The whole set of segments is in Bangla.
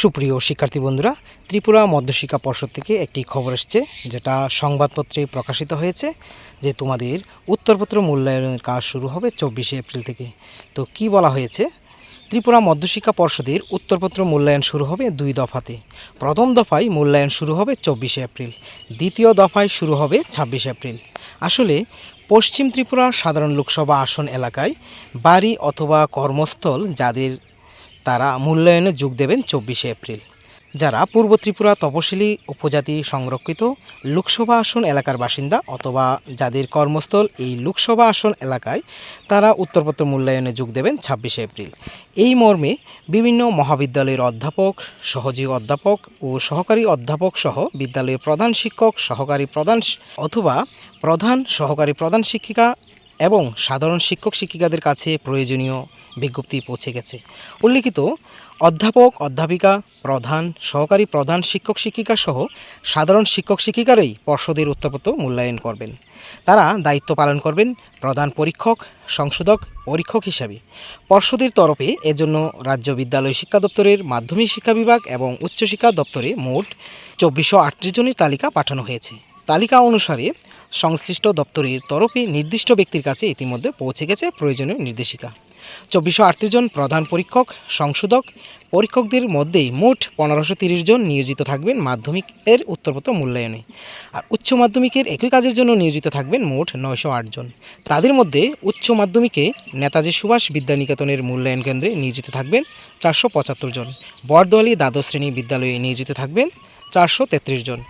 সুপ্রিয় শিক্ষার্থী বন্ধুরা, ত্রিপুরা মধ্যশিক্ষা পর্ষদ থেকে একটি খবর এসছে, যেটা সংবাদপত্রে প্রকাশিত হয়েছে যে তোমাদের উত্তরপত্র মূল্যায়নের কাজ শুরু হবে চব্বিশে এপ্রিল থেকে। তো কি বলা হয়েছে? ত্রিপুরা মধ্যশিক্ষা পর্ষদের উত্তরপত্র মূল্যায়ন শুরু হবে দুই দফাতে। প্রথম দফায় মূল্যায়ন শুরু হবে চব্বিশে এপ্রিল, দ্বিতীয় দফায় শুরু হবে ছাব্বিশে এপ্রিল। আসলে পশ্চিম ত্রিপুরা সাধারণ লোকসভা আসন এলাকায় বাড়ি অথবা কর্মস্থল যাদের তারা মূল্যায়নে যোগ দেবেন চব্বিশে এপ্রিল। যারা পূর্ব ত্রিপুরা তপশিলি উপজাতি সংরক্ষিত লোকসভা আসন এলাকার বাসিন্দা অথবা যাদের কর্মস্থল এই লোকসভা আসন এলাকায়, তারা উত্তরপত্র মূল্যায়নে যোগ দেবেন ছাব্বিশে এপ্রিল। এই মর্মে বিভিন্ন মহাবিদ্যালয়ের অধ্যাপক সহযোগী অধ্যাপক ও সহকারী অধ্যাপক সহ বিদ্যালয়ের প্রধান শিক্ষক, সহকারী প্রধান অথবা প্রধান সহকারী প্রধান শিক্ষিকা এবং সাধারণ শিক্ষক শিক্ষিকাদের কাছে প্রয়োজনীয় বিজ্ঞপ্তি পৌঁছে গেছে। উল্লিখিত অধ্যাপক, অধ্যাপিকা, প্রধান, সহকারী প্রধান শিক্ষক শিক্ষিকা সহ সাধারণ শিক্ষক শিক্ষিকারাই পর্ষদের উত্তরপত্র মূল্যায়ন করবেন। তারা দায়িত্ব পালন করবেন প্রধান পরীক্ষক, সংশোধক, পরীক্ষক হিসাবে। পর্ষদের তরফে এজন্য রাজ্য বিদ্যালয় শিক্ষা দপ্তরের মাধ্যমিক শিক্ষা বিভাগ এবং উচ্চশিক্ষা দপ্তরে মোট চব্বিশশো আটত্রিশ জনের তালিকা পাঠানো হয়েছে। তালিকা অনুসারে সংশ্লিষ্ট দপ্তরের তরফে নির্দিষ্ট ব্যক্তির কাছে ইতিমধ্যে পৌঁছে গেছে প্রয়োজনীয় নির্দেশিকা। চব্বিশশো আটত্রিশ জন প্রধান পরীক্ষক, সংশোধক, পরীক্ষকদের মধ্যেই মোট পনেরোশো তিরিশ জন নিয়োজিত থাকবেন মাধ্যমিকের উত্তরপত্র মূল্যায়নে। আর উচ্চ মাধ্যমিকের একই কাজের জন্য নিয়োজিত থাকবেন মোট নয়শো আট জন। তাদের মধ্যে উচ্চ মাধ্যমিকে নেতাজি সুভাষ বিদ্যানিকেতনের মূল্যায়ন কেন্দ্রে নিয়োজিত থাকবেন চারশো পঁচাত্তর জন। বরদোয়ালি দ্বাদশ শ্রেণি বিদ্যালয়ে নিয়োজিত থাকবেন চারশো তেত্রিশ জন।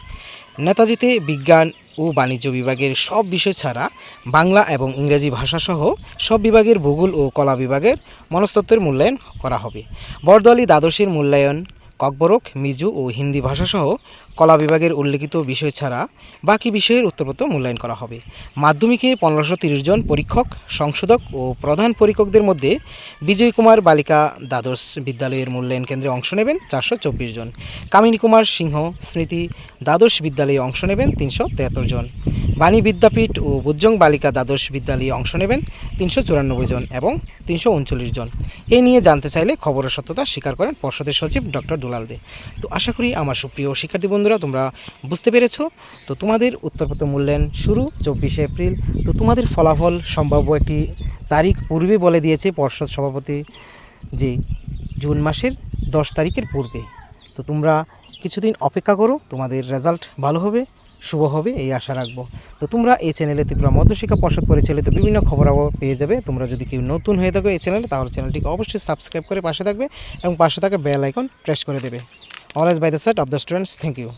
নেতাজিতে বিজ্ঞান ও বাণিজ্য বিভাগের সব বিষয় ছাড়া বাংলা এবং ইংরেজি ভাষাসহ সব বিভাগের ভূগোল ও কলা বিভাগের মনস্তত্ত্বের মূল্যায়ন করা হবে। বরদলি দ্বাদশের মূল্যায়ন ককবরক, মিজু ও হিন্দি ভাষাসহ কলা বিভাগের উল্লেখিত বিষয় ছাড়া বাকি বিষয়ের উত্তরপত্র মূল্যায়ন করা হবে। মাধ্যমিকে পনেরোশো তিরিশ জন পরীক্ষক, সংশোধক ও প্রধান পরীক্ষকদের মধ্যে বিজয় কুমার বালিকা দ্বাদশ বিদ্যালয়ের মূল্যায়ন কেন্দ্রে অংশ নেবেন চারশো চব্বিশ জন। কামিনী কুমার সিংহ স্মৃতি দ্বাদশ বিদ্যালয়ে অংশ নেবেন তিনশো তেহাত্তর জন। বাণী বিদ্যাপীঠ ও বুজ্জং বালিকা দ্বাদশ বিদ্যালয়ে অংশ নেবেন তিনশো চুরানব্বই জন এবং তিনশো উনচল্লিশ জন। এ নিয়ে জানতে চাইলে খবরের সত্যতা স্বীকার করেন পর্ষদের সচিব ডক্টর দুলাল দে তো আশা করি আমার সুপ্রিয় শিক্ষার্থী বন্ধুরা, তোমরা বুঝতে পেরেছ। তো তোমাদের উত্তরপত্র মূল্যায়ন শুরু, চব্বিশে এপ্রিল। তো তোমাদের ফলাফল সম্ভাব্য একটি তারিখ পূর্বে বলে দিয়েছে পর্ষদ সভাপতি যে জুন মাসের দশ তারিখের পূর্বে। তো তোমরা কিছুদিন অপেক্ষা করো, তোমাদের রেজাল্ট ভালো হবে। শুভ হবে, এই আশা রাখব। তো তোমরা এই চ্যানেলে ত্রিপুরা মধ্যশিক্ষা পর্ষদ পরিচালিত বিভিন্ন খবরাখবর পেয়ে যাবে। তোমরা যদি কেউ নতুন হয়ে থাকো এই চ্যানেলে, তাহলে চ্যানেলটিকে অবশ্যই সাবস্ক্রাইব করে পাশে থাকবে এবং পাশে থাকা বেল আইকন প্রেস করে দেবে। Always by the set of the students thank you